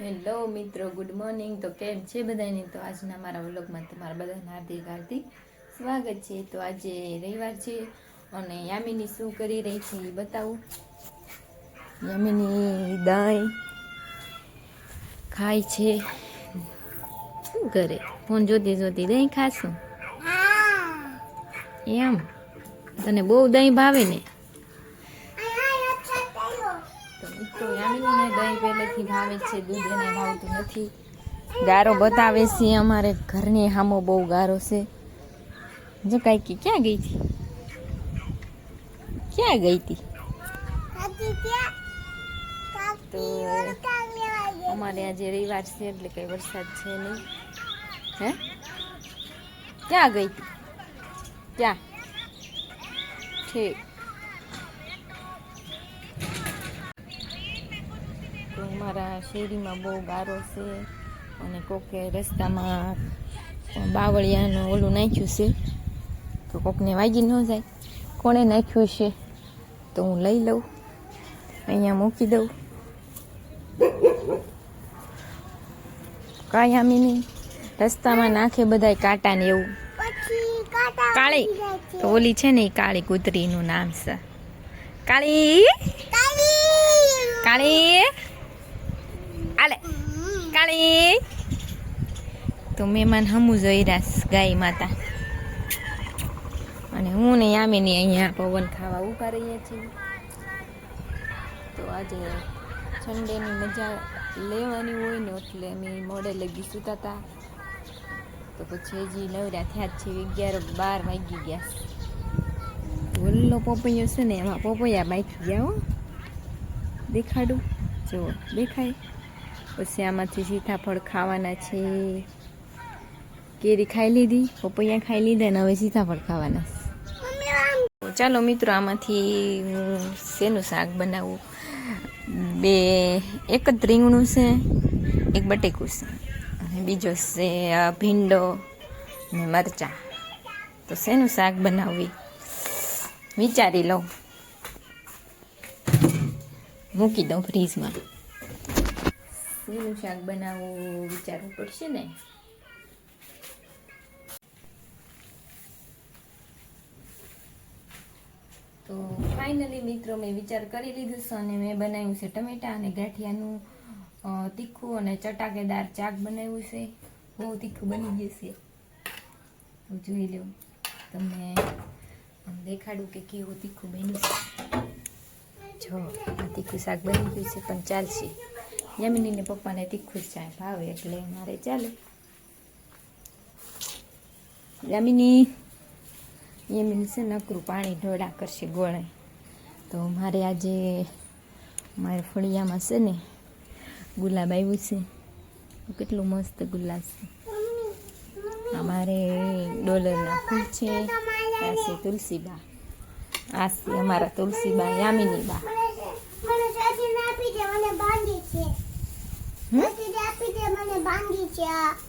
Hello મિત્રો good morning. તો કેમ છે બધાને તો આજના મારા વ્લોગમાં તમારા બધાને હાર્દિક હાર્દિક સ્વાગત છે. તો આજે રવિવાર છે અને યામિની શું કરી રહી છે એ બતાવું. યામિની દહીં ખાય છે. શું કરે? ફોન જોતી જોતી દહીં ખાશું? એમ? તને બહુ દહીં ભાવે ને? તો યામિનીને દહીં પહેલેથી ભાવે છે, દૂધ એને ભાવતું નથી. ગારો બતાવે છે અમારે ઘરની હામો બહુ ગારો છે. જો કાંઈ કે, ક્યાં ગઈ હતી? ક્યાં ગઈ હતી? તો અમારે આજે રવિવાર છે, એટલે કઈ વરસાદ છે નહીં. હે? ક્યાં ગઈ હતી? ક્યાં? ઠીક. અમારા શેરીમાં બહુ ગારો છે અને કોકે રસ્તામાં બાવળિયાનું ઓલું નાખ્યું છે. તો કોકને વાગી ન જાય. કોણે નાખ્યું છે? તો હું લઈ લઉં. અહીંયા મૂકી દઉં. કાંઈ કાયામી નહીં રસ્તામાં નાખે બધાય કાંટા ને એવું. કાળી. તો ઓલી છે ને એ કાળી કૂતરીનું નામ છે. કાળી. કાળી. આલે કાળી. તો મહેમાન હમું જોઈ ગાય માતા. અને હું ને યામીની અહીંયા પવન ખાવા ઊભા રહીએ છીએ. તો આજે સન્ડેની મજા લેવાની હોય ને એટલે અમે મોડે લગી સૂતા હતા. તો પછી હજી નવરા થયા જ છે અગિયાર બાર વાગી ગયા ઓલ્લો પોપૈયો છે ને, એમાં પોપૈયા બાકી ગયા હો. દેખાડું. જો, દેખાય. પછી આમાંથી સીતાફળ ખાવાના છે. કેરી ખાઈ લીધી, પપૈયા ખાઈ લીધા ને હવે સીતાફળ ખાવાના ચાલો મિત્રો, આમાંથી હું શેનું શાક બનાવું? બે, એક જ રીંગણું છે, એક બટેકું છે. અને બીજો છે ભીંડો ને મરચાં. તો શેનું શાક બનાવવી? વિચારી લઉં. મૂકી દઉં ફ્રીજમાં. શેનું શાક બનાવવું વિચારવું પડશે ને? તો ફાઇનલી મિત્રો મેં વિચાર કરી લીધું છે અને મેં બનાવ્યું છે ટમેટા અને ગાંઠિયાનું તીખું અને ચટાકેદાર ચાક બનાવ્યું છે. બહુ તીખું બની જશે તો જોઈ લો, તમને દેખાડું કે કેવું તીખું બન્યું છે. જો, આ તીખું શાક બની ગયું છે, પણ ચાલશે. યમિનીને પપ્પાને તીખું ચાય ભાવે એટલે મારે ચાલે. યમિની યમિની છે નકરું પાણી ઢોળા કરશે ગોળે. તો મારે આજે મારે ફળિયામાં છે ને ગુલાબ આવ્યું છે. કેટલું મસ્ત ગુલાબ છે. અમારે ડોલરના ફૂલ છે. છે તુલસીબા. આ છે અમારા તુલસીબા યામિની બા હમ? મને બાંધી છે.